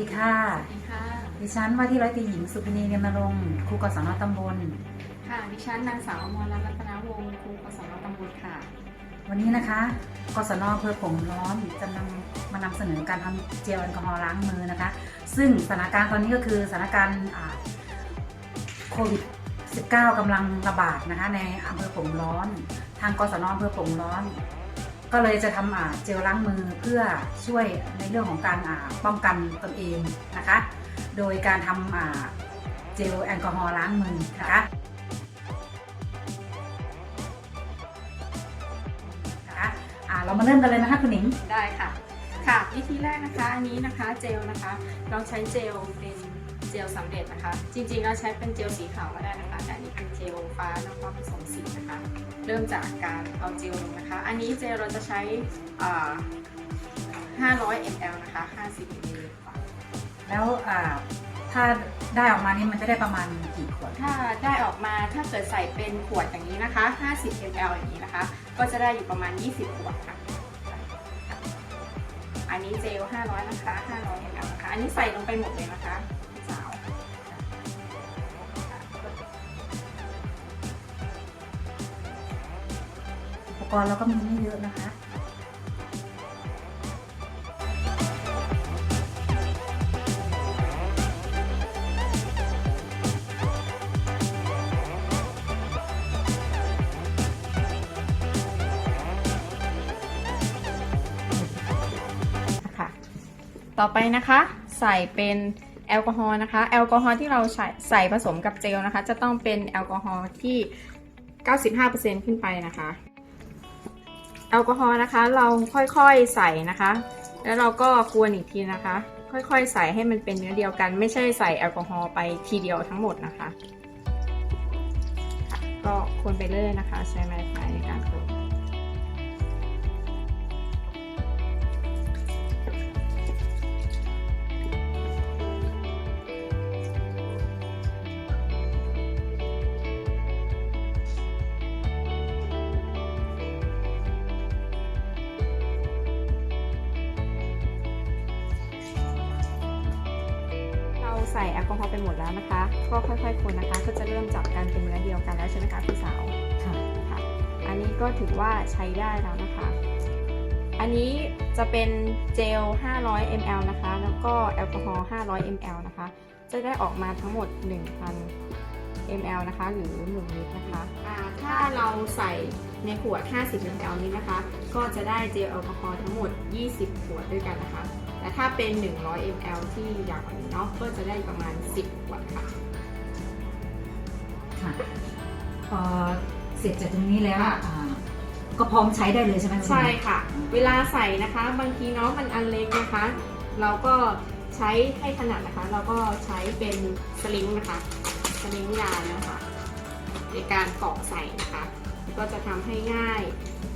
ดีค่ะ สวัสดีค่ะ ดิฉันว่าที่ร้อยตรีหญิงสุพินีเนียมนรงค์ครูกศนตำบล ค่ะ ดิฉันนางสาวอมรรัตน์รัตนวงศ์ครูกศนตำบลค่ะ วันนี้นะคะ กศนอำเภอผงร้อนจะนำมานำเสนอการทำเจลแอลกอฮอล์ล้างมือนะคะ ซึ่งสถานการณ์ตอนนี้ก็คือสถานการณ์อ่าโควิด 19 กำลังระบาดนะคะในอำเภอผงร้อน ทางกศนอำเภอผงร้อน ก็เลยจะทำเจลล้างมือเพื่อช่วยในเรื่องของการป้องกันตนเองนะคะ โดยการทำเจลแอลกอฮอล์ล้างมือนะคะเรามาเริ่มกันเลยนะคะคุณหนิง ได้ค่ะ ค่ะ วิธีแรกนะคะ อันนี้นะคะเจลนะคะ เราใช้เจลเป็น เจลสำเร็จนะคะ จริงๆเราใช้เป็นเจลสีขาวก็ได้นะคะแต่อันนี้เป็นเจลฟ้าแล้วก็ผสมสีนะคะ เริ่มจากการเอาเจลลงนะคะ อันนี้เจลเราจะใช้อ่า500 ml นะคะ 50 ml ค่ะแล้วอ่าถ้าได้ออกมานี่มันจะได้ประมาณกี่ขวด ถ้าได้ออกมาถ้าเกิดใส่เป็นขวดอย่างนี้นะคะ 50 ml อย่างนี้นะคะ ก็จะได้อยู่ประมาณ 20 ขวดค่ะ อันนี้เจล500นะคะ500 ml นะคะ อันนี้ใส่ลงไปหมดเลยนะคะสาวอุปกรณ์เราก็มีไม่เยอะนะคะ ต่อไปนะคะ ใส่เป็นแอลกอฮอล์นะคะ แอลกอฮอล์ที่เราใส่ใส่ผสมกับเจลนะคะ จะต้องเป็นแอลกอฮอล์ที่ 95%ขึ้นไปนะคะ แอลกอฮอล์นะคะเราค่อยๆใส่นะคะ แล้วเราก็กวนอีกทีนะคะ ค่อยๆ ใส่ให้มันเป็นเนื้อเดียวกัน ไม่ใช่ใส่แอลกอฮอล์ไปทีเดียวทั้งหมดนะคะ ก็คนไปเรื่อยนะคะ ใช้ไม้พายในการคน ใส่แอลกอฮอล์ไปหมดแล้วนะคะ ก็ค่อยๆคนนะคะ ก็จะเริ่มจับกันเป็นเนื้อเดียวกันแล้วใช่ไหมคะพี่สาวค่ะค่ะ อันนี้ก็ถือว่าใช้ได้แล้วนะคะ อันนี้จะเป็นเจล 500 ml นะคะ แล้วก็แอลกอฮอล์ 500 ml นะคะ จะได้ออกมาทั้งหมด 1,000 ml นะคะ หรือ 1 ลิตรนะคะอ่าถ้าเราใส่ในขวด 50 ml นี้นะคะ ก็จะได้เจลแอลกอฮอล์ทั้งหมด 20 ขวดด้วยกันนะคะ แต่ถ้าเป็น 100 ml ที่อยากกว่านี้เนาะก็จะได้ประมาณ 10ขวดค่ะ ค่ะพอเสร็จจากตรงนี้แล้วค่ะอ่าก็พร้อมใช้ได้เลยใช่ไหมณหนิงใช่ค่ะ เวลาใส่นะคะ บางทีเนาะมันอันเล็กนะคะ เราก็ใช้ให้ถนัดนะคะ เราก็ใช้เป็นสลิงนะคะ สลิงยาวนะคะ ในการเกาะใส่นะคะ ก็จะทำให้ง่าย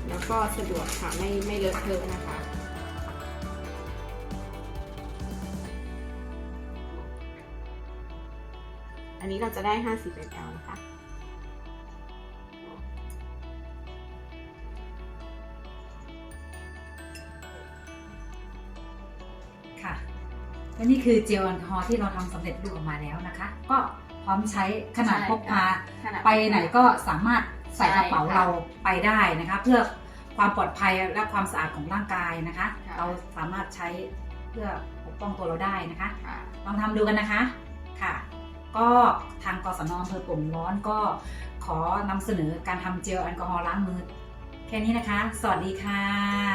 แล้วก็สะดวกค่ะไม่ไม่เลอะเทอะนะคะ อันนี้เราจะได้ 50 ml นะคะ ค่ะ และนี่คือเจลแอลกอฮอล์ที่เราทำสำเร็จรูปออกมาแล้วนะคะ ก็พร้อมใช้ขนาดพกพาขนาดไปไหนก็สามารถใส่กระเป๋าใช่ค่ะเราไปได้นะคะ เพื่อความปลอดภัยและความสะอาดของร่างกายนะคะ ค่ะ เราสามารถใช้เพื่อปกป้องตัวเราได้นะคะ ค่ะ ลองทำดูกันนะคะค่ะ ก็ทางกศนอำเภอป่งร้อนก็ขอนำเสนอการทำเจลแอลกอฮอล์ล้างมือ แค่นี้นะคะ สวัสดีค่ะ